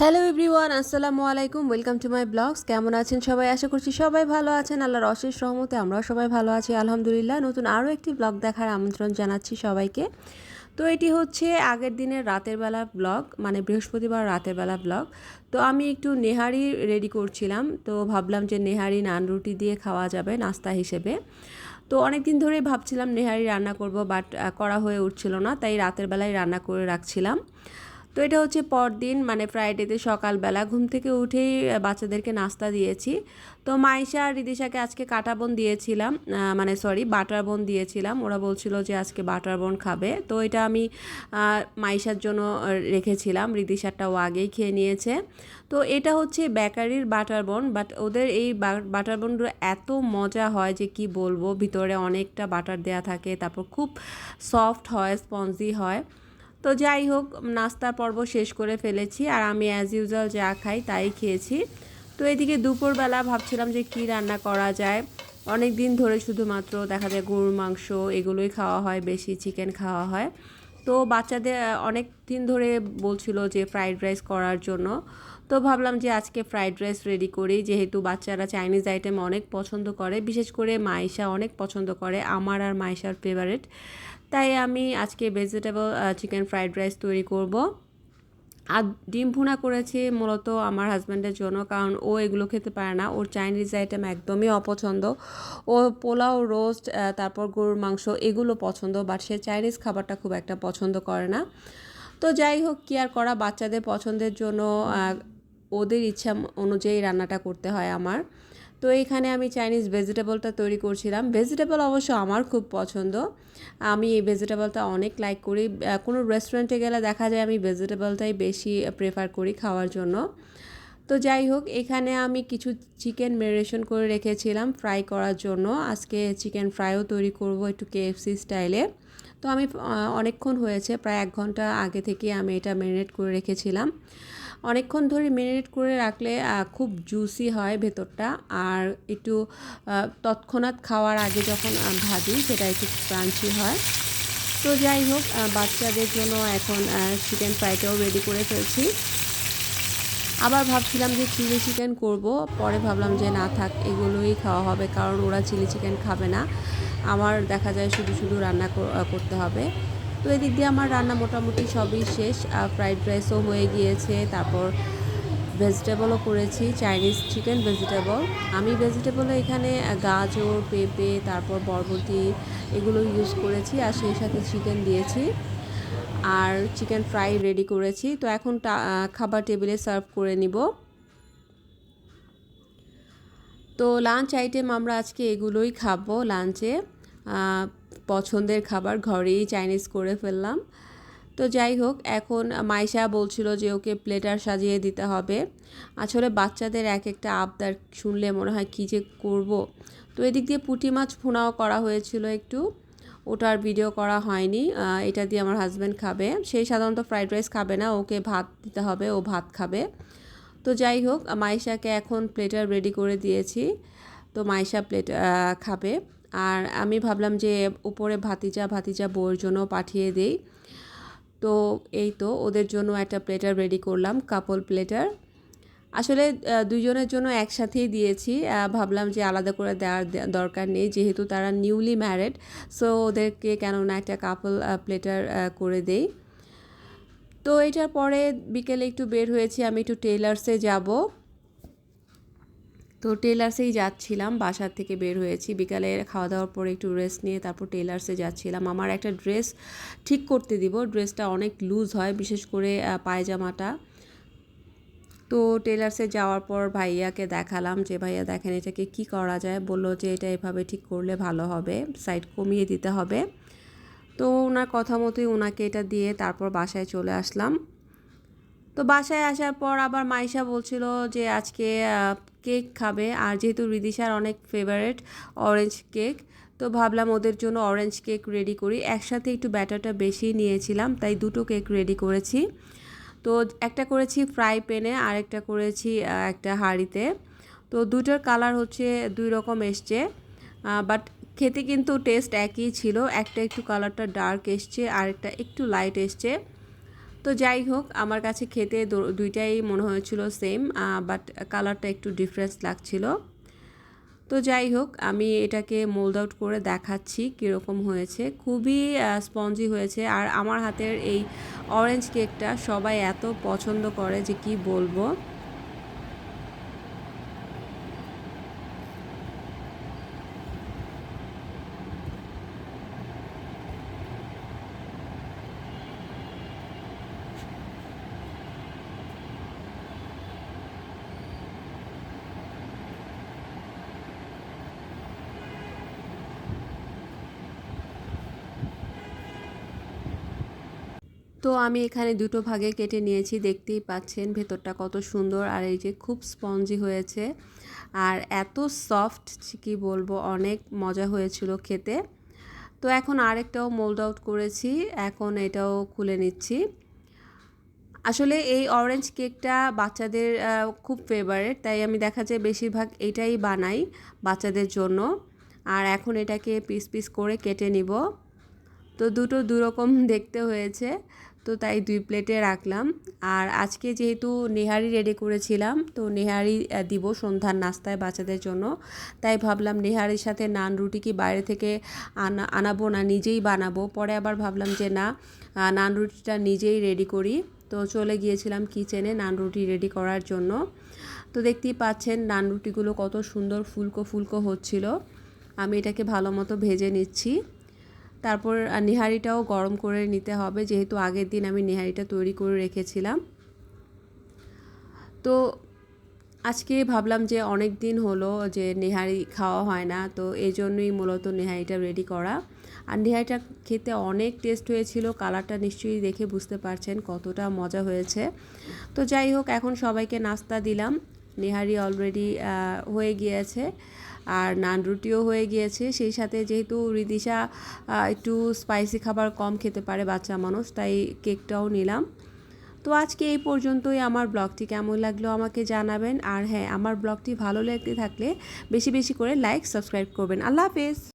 Hello everyone আসসালামু আলাইকুম welcome to my blogs কেমন আছেন সবাই? আশা করছি সবাই ভালো আছেন। আল্লাহর অশেষ রহমতে আমরাও সবাই ভালো আছি। আলহামদুলিল্লাহ, নতুন আরও একটি ব্লগ দেখার আমন্ত্রণ জানাচ্ছি সবাইকে। তো এটি হচ্ছে আগের দিনের রাতের বেলা ব্লগ মানে বৃহস্পতিবার রাতের বেলা ব্লগ তো আমি একটু নেহারি রেডি করছিলাম। তো ভাবলাম যে নেহারি নান রুটি দিয়ে খাওয়া যাবে নাস্তা হিসেবে। তো অনেক দিন ধরেই ভাবছিলাম নেহারি রান্না করব বাট করা হয়ে উঠছিল না, তাই রাতের বেলায় রান্না করে রাখছিলাম। তো এটা হচ্ছে পরদিন মানে ফ্রাইডেতে সকালবেলা ঘুম থেকে উঠেই বাচ্চাদেরকে নাস্তা দিয়েছি। তো মাইশা আর রিদিশাকে আজকে কাটা বোন দিয়েছিলাম মানে সরি বাটার বোন দিয়েছিলাম। ওরা বলছিল যে আজকে বাটার বোন খাবে। তো এটা আমি মাইশার জন্য রেখেছিলাম। রিদিশারটাও আগেই খেয়ে নিয়েছে। তো এটা হচ্ছে বেকারির বাটার বোন বাট ওদের এই বাটার বোনগুলো এত মজা হয় যে কি বলব? ভিতরে অনেকটা বাটার দেয়া থাকে, তারপর খুব সফট হয় স্পঞ্জি হয়। তো যাই হোক, নাস্তার পর্ব শেষ করে ফেলেছি আর আমি অ্যাজ ইউজুয়াল যা খাই তাই খেয়েছি। তো এদিকে দুপুরবেলা ভাবছিলাম যে কি রান্না করা যায়। অনেক দিন ধরে শুধুমাত্র দেখা যায় গরুর মাংস এগুলোই খাওয়া হয়, বেশি চিকেন খাওয়া হয়। তো বাচ্চাদের অনেক দিন ধরে বলছিল যে ফ্রাইড রাইস করার জন্য। তো ভাবলাম যে আজকে ফ্রাইড রাইস রেডি করি। যেহেতু বাচ্চারা চাইনিজ আইটেম অনেক পছন্দ করে, বিশেষ করে মাইশা অনেক পছন্দ করে, আমার আর মাইশার ফেভারেট তাই আমি আজকে ভেজিটেবল চিকেন ফ্রাইড রাইস তৈরি করব। আর ডিম ভুনা করেছি মূলত আমার হাজব্যান্ডের জন্য, কারণ ও এগুলো খেতে পারে না। ওর চাইনিজ আইটেম একদমই অপছন্দ। ও পোলাও রোস্ট তারপর গরুর মাংস এগুলো পছন্দ বাট সে চাইনিজ খাবারটা খুব একটা পছন্দ করে না। তো যাই হোক, কি আর করা? বাচ্চাদের পছন্দের জন্য ওদের ইচ্ছা অনুযায়ী রান্নাটা করতে হয় আমার। তো এইখানে আমি চাইনিজ ভেজিটেবলটা তৈরি করছিলাম। ভেজিটেবল অবশ্য আমার খুব পছন্দ। আমি এই ভেজিটেবলটা অনেক লাইক করি। কোনো রেস্টুরেন্টে গেলে দেখা যায় আমি ভেজিটেবলটাই বেশি প্রেফার করি খাওয়ার জন্য। তো যাই হোক, এখানে আমি কিছু চিকেন মেরিনেশন করে রেখেছিলাম ফ্রাই করার জন্য। আজকে চিকেন ফ্রাইও তৈরি করব একটু কেএফসি স্টাইলে তো আমি অনেকক্ষণ হয়েছে, প্রায় এক ঘণ্টা আগে থেকে আমি এটা ম্যারিনেট করে রেখেছিলাম। অনেকক্ষণ ধরে মেরিনেট করে রাখলে খুব জুসি হয় ভেতরটা। আর একটু তৎক্ষণাৎ খাওয়ার আগে যখন ভাজি, সেটা একটু ক্রাঞ্চি হয়। তো যাই হোক বাচ্চাদের জন্য এখন চিকেন ফ্রাইটাও রেডি করে ফেলছি। আবার ভাবছিলাম যে চিলি চিকেন করব, পরে ভাবলাম যে না থাক, এগুলোই খাওয়া হবে, কারণ ওরা চিলি চিকেন খাবে না। আমার দেখা যায় শুধু শুধু রান্না করতে হবে। তো এদিক দিয়ে আমার রান্না মোটামুটি সবই শেষ। ফ্রাইড রাইসও হয়ে গিয়েছে, তারপর ভেজিটেবলও করেছি চাইনিজ চিকেন ভেজিটেবল আমি ভেজিটেবলে এখানে গাজর, পেঁপে, তারপর বরবটি এগুলো ইউজ করেছি, আর সেই সাথে চিকেন দিয়েছি। আর চিকেন ফ্রাই রেডি করেছি। তো এখন খাবার টেবিলে সার্ভ করে নিব। তো লাঞ্চ আইটেম আমরা আজকে এগুলোই খাব লাঞ্চে পছন্দের খাবার ঘরেই চাইনিজ করে ফেললাম। তো যাই হোক, এখন মাইশা বলছিল যে ওকে প্লেটার সাজিয়ে দিতে হবে। আসলে বাচ্চাদের এক একটা আবদার শুনলে মনে হয় কী যে করব। তো এদিক দিয়ে পুঁটি মাছ ফোনাও করা হয়েছিল একটু। ওটার ভিডিও করা হয়নি। এটা দিয়ে আমার হাজব্যান্ড খাবে। সেই সাধারণত ফ্রাইড রাইস খাবে না, ওকে ভাত দিতে হবে, ও ভাত খাবে। তো যাই হোক, মাইশাকে এখন প্লেটার রেডি করে দিয়েছি। তো মাইশা প্লেট খাবে। আর আমি ভাবলাম যে উপরে ভাতিজা ভাতিজা বউয়ের জন্য পাঠিয়ে দেই। তো এই তো ওদের জন্য একটা প্লেটার রেডি করলাম কাপল প্লেটার আসলে দুজনের জন্য একসাথেই দিয়েছি। ভাবলাম যে আলাদা করে দেওয়ার দরকার নেই, যেহেতু তারা নিউলি ম্যারেড সো ওদেরকে কেননা একটা কাপল প্লেটার করে দেই। তো এটার পরে বিকেলে একটু বের হয়েছি, আমি একটু টেলার্সে যাব। তো টেলার্সেই যাচ্ছিলাম, বাসার থেকে বের হয়েছি। বিকালে খাওয়া দাওয়ার পরে একটু রেস্ট নিয়ে তারপর টেলার্সে যাচ্ছিলাম। আমার একটা ড্রেস ঠিক করতে দিব। ড্রেসটা অনেক লুজ হয়, বিশেষ করে পায়জামাটা। তো টেলার্সে যাওয়ার পর ভাইয়াকে দেখালাম যে, ভাইয়া, দেখেন এটাকে কি করা যায়? বলল যে, এটা এভাবে ঠিক করলে ভালো হবে সাইড কমিয়ে দিতে হবে। তো ওনার কথা মতোই ওনাকে এটা দিয়ে তারপর বাসায় চলে আসলাম। তো বাসায় আসার পর আবার মাইশা বলছিল যে আজকে কেক খাবে। আর যেহেতু রিদিশার অনেক ফেভারেট অরেঞ্জ কেক তো ভাবলাম ওদের জন্য অরেঞ্জ কেক রেডি করি। একসাথে একটু ব্যাটারটা বেশি নিয়েছিলাম, তাই দুটো কেক রেডি করেছি। তো একটা করেছি ফ্রাই প্যানে আর একটা করেছি একটা হাঁড়িতে। তো দুটোর কালার হচ্ছে দুই রকম এসছে। বাট খেতে কিন্তু টেস্ট একই ছিল। একটা একটু কালারটা ডার্ক এসছে, আর একটা একটু লাইট এসছে। তো যাই হোক, আমার কাছে খেতে দুইটাই মনে হয়েছিল সেম বাট কালারটা একটু ডিফারেন্স লাগছিল। তো যাই হোক, আমি এটাকে মোল্ড আউট করে দেখাচ্ছি কীরকম হয়েছে। খুবই স্পঞ্জি হয়েছে। আর আমার হাতের এই অরেঞ্জ কেকটা সবাই এত পছন্দ করে যে কি বলব। তো আমি এখানে দুটো ভাগে কেটে নিয়েছি, দেখতেই পাচ্ছেন ভেতরটা কত সুন্দর আর এই যে খুব স্পঞ্জি হয়েছে। আর এত সফট কি বলব, অনেক মজা হয়েছিল খেতে। তো এখন আরেকটাও মোল্ড আউট করেছি, এখন এটাও খুলে নিচ্ছি। আসলে এই অরেঞ্জ কেকটা বাচ্চাদের খুব ফেভারেট তাই আমি দেখা যায় বেশিরভাগ এটাই বানাই বাচ্চাদের জন্য। আর এখন এটাকে পিস পিস করে কেটে নিব। তো দুটো দুরকম দেখতে হয়েছে। তো তাই দুই প্লেটে রাখলাম। আর আজকে যেহেতু নেহারি রেডি করেছিলাম, তো নেহারি দিব সন্ধ্যার নাস্তায় বাচ্চাদের জন্য। তাই ভাবলাম নেহারির সাথে নান রুটি কি বাইরে থেকে আনা, আনাবো না নিজেই বানাবো। পরে আবার ভাবলাম যে না নান রুটিটা নিজেই রেডি করি। তো চলে গিয়েছিলাম কিচেনে নান রুটি রেডি করার জন্য। তো দেখতেই পাচ্ছেন নান রুটিগুলো কত সুন্দর ফুলকো ফুলকো হচ্ছিল। আমি এটাকে ভালো মতো ভেজে নিচ্ছি। তারপর নেহারিটাও গরম করে নিতে হবে। যেহেতু আগের দিন আমি নেহারিটা তৈরি করে রেখেছিলাম। তো আজকে ভাবলাম যে অনেক দিন হলো যে নেহারি খাওয়া হয় না, তো এই জন্যই মূলত নেহারিটা রেডি করা। আর নেহারিটা খেতে অনেক টেস্ট হয়েছিল কালারটা নিশ্চয়ই দেখে বুঝতে পারছেন কতটা মজা হয়েছে। তো যাই হোক, এখন সবাইকে নাস্তা দিলাম। নেহারি অলরেডি হয়ে গিয়েছে। আর নান রুটিও হয়ে গিয়েছে। সেই সাথে যেহেতু রিদিশা একটু স্পাইসি খাবার কম খেতে পারে বাচ্চা মানুষ, তাই কেকটাও নিলাম। তো আজকে এই পর্যন্তই আমার ব্লগটি। কেমন লাগল আমাকে জানাবেন। আর হ্যাঁ আমার ব্লগটি ভালো লাগতে থাকলে বেশি বেশি করে লাইক সাবস্ক্রাইব করবেন। আল্লাহ হাফেজ।